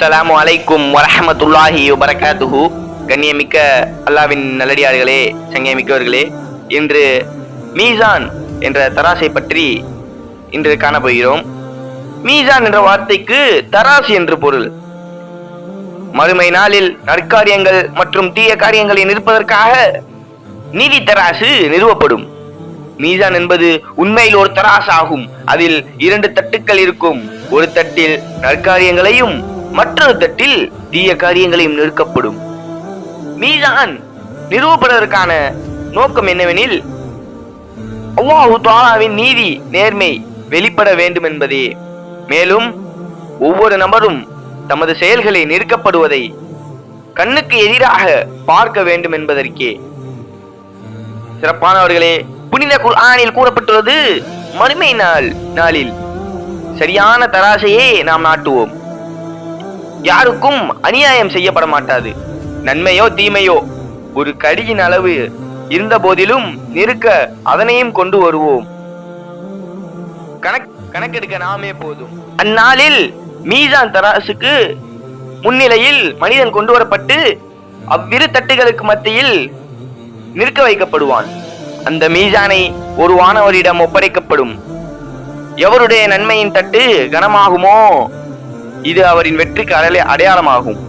அஸ்ஸலாமு அலைக்கும் வரஹமத்துல்லாஹி வரகாத்துஹு கண்ணியமிக்க அல்லாவின் நல்லடியார்களே சங்கியமிக்கவர்களே இன்று மீசான் என்ற தராசை பற்றி இன்று காணப்போகிறோம். மீசான் என்ற வார்த்தைக்கு தராசு என்று பொருள். மறுமை நாளில் நற்காரியங்கள் மற்றும் தீய காரியங்களை நிற்பதற்காக நீதி தராசு நிறுவப்படும். மீசான் என்பது உண்மையில் ஒரு தராசு ஆகும் அதில் இரண்டு தட்டுக்கள் இருக்கும். ஒரு தட்டில் நற்காரியங்களையும் மற்றொரு தட்டில் தீய காரியங்களையும் நிற்கப்படும் மீதான் நிறுவப்படுவதற்கான நோக்கம் என்னவெனில் அல்லாஹு தாலாவின் நீதி நேர்மை வெளிப்பட வேண்டும் என்பதே மேலும் ஒவ்வொரு நபரும் தமது செயல்களை நிற்கப்படுவதை கண்ணுக்கு எதிராக பார்க்க வேண்டும் என்பதற்கே சிறப்பானவர்களே புனித குர்ஆனில் கூறப்பட்டுள்ளது மறுமை நாள் நாளில் சரியான தராசையே நாம் நாட்டுவோம். யாருக்கும் அநியாயம் செய்யப்பட மாட்டாது நன்மையோ தீமையோ ஒரு கடியின் அளவு இருந்த போதிலும் நிற்க அதனையும் கொண்டு வருவோம். கணக் கணக்கெடுக்க நாமே போதும். அந்நாளில் மீசான் தராசுக்கு முன்னிலையில் மனிதன் கொண்டு வரப்பட்டு அவ்விரு தட்டுகளுக்கு மத்தியில் நிற்க வைக்கப்படுவான். அந்த மீசானை ஒரு வானவரிடம் ஒப்படைக்கப்படும். எவருடைய நன்மையின் தட்டு கனமாகுமோ இது அவரின் வெற்றிக்கு அடலை அடையாளமாகும்.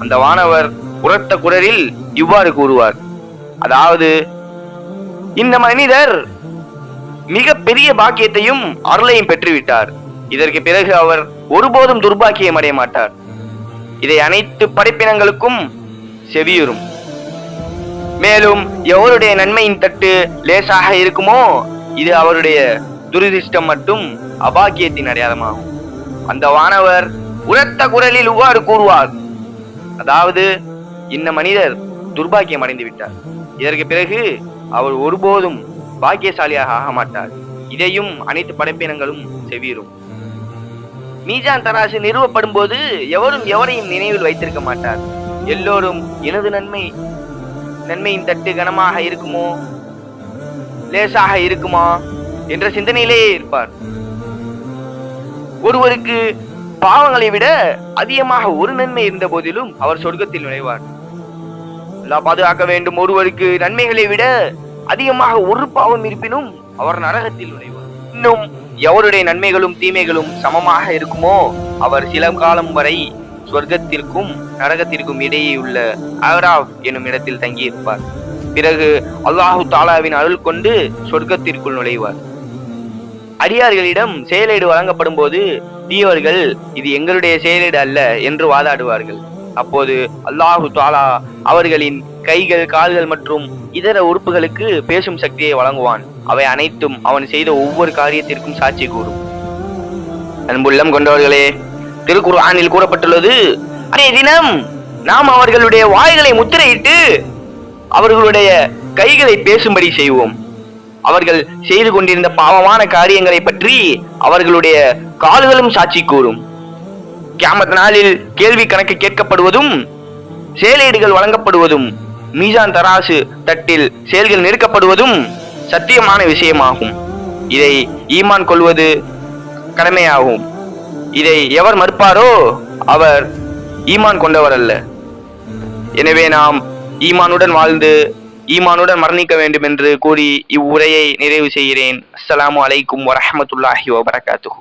அந்த வானவர் உரத்த குரலில் இவ்வாறு கூறுவார். அதாவது இந்த மனிதர் மிக பெரிய பாக்கியத்தையும் அருளையும் பெற்றுவிட்டார். இதற்கு பிறகு அவர் ஒருபோதும் துர்பாக்கியம் அடைய மாட்டார். இதை அனைத்து படைப்பினங்களுக்கும் செவியுறும். மேலும் எவருடைய நன்மையின் தட்டு லேசாக இருக்குமோ இது அவருடைய துரதிருஷ்டம் மற்றும் அபாக்கியத்தின் அடையாளமாகும். அந்த வானவர் உரத்த குரலில் இவ்வாறு கூறுவார். அதாவது இந்த மனிதர் துர்பாக்கியம் அடைந்து விட்டார். இதற்கு பிறகு அவர் ஒருபோதும் பாக்கியசாலியாக ஆக மாட்டார். இதையும் அனைத்து படைப்பினங்களும் செவிரும் மீஜான் தராசு நிறுவப்படும் போது எவரும் எவரையும் நினைவில் வைத்திருக்க மாட்டார். எல்லோரும் எனது நன்மை நன்மையின் தட்டு கனமாக இருக்குமோ லேசாக இருக்குமா என்ற சிந்தனையிலேயே இருப்பார். ஒருவருக்கு பாவங்களை விட அதிகமாக ஒரு நன்மை இருந்த போதிலும் அவர் சொர்க்கத்தில் நுழைவார். அல்லாஹ் பாதுகாக்க வேண்டும். ஒருவருக்கு நன்மைகளை விட அதிகமாக ஒரு பாவம் இருப்பினும் அவர் நரகத்தில் நுழைவார். இன்னும் எவருடைய நன்மைகளும் தீமைகளும் சமமாக இருக்குமோ அவர் சில காலம் வரை சொர்க்கத்திற்கும் நரகத்திற்கும் இடையே உள்ள அகராவ் எனும் இடத்தில் தங்கியிருப்பார். பிறகு அல்லாஹு தாலாவின் அருள் கொண்டு சொர்க்கத்திற்குள் நுழைவார். அடியார்களிடம் செயலேடு வழங்கப்படும் போது தீயவர்கள் இது எங்களுடைய செயலேடு அல்ல என்று வாதாடுவார்கள். அப்போது அல்லாஹு தாலா அவர்களின் கைகள் கால்கள் மற்றும் இதர உறுப்புகளுக்கு பேசும் சக்தியை வழங்குவான். அவை அனைத்தும் அவன் செய்த ஒவ்வொரு காரியத்திற்கும் சாட்சி கூறும். அன்புள்ளம் கொண்டவர்களே திருக்குறு ஆணில் கூறப்பட்டுள்ளது அதே தினம் நாம் அவர்களுடைய வாய்களை முத்திரையிட்டு அவர்களுடைய கைகளை பேசும்படி செய்வோம். அவர்கள் செய்து கொண்டிருந்த பாவமான காரியங்களை பற்றி அவர்களுடைய கால்களும் சாட்சி கூறும். கியாமத் நாளில் கேள்வி கணக்கு கேட்கப்படுவதும் செயலீடுகள் வழங்கப்படுவதும் மீசான் தராசு தட்டில் செயல்கள் நெருக்கப்படுவதும் சத்தியமான விஷயமாகும். இதை ஈமான் கொள்வது கடமையாகும். இதை எவர் மறுப்பாரோ அவர் ஈமான் கொண்டவர் அல்ல எனவே நாம் ஈமானுடன் வாழ்ந்து ஈமானுடன் மரணிக்க வேண்டும் என்று கூறி இவ்வுரையை நிறைவு செய்கிறேன். அஸ்ஸலாமு அலைக்கும் வரஹ்மத்துல்லாஹி வபரகாத்துஹு.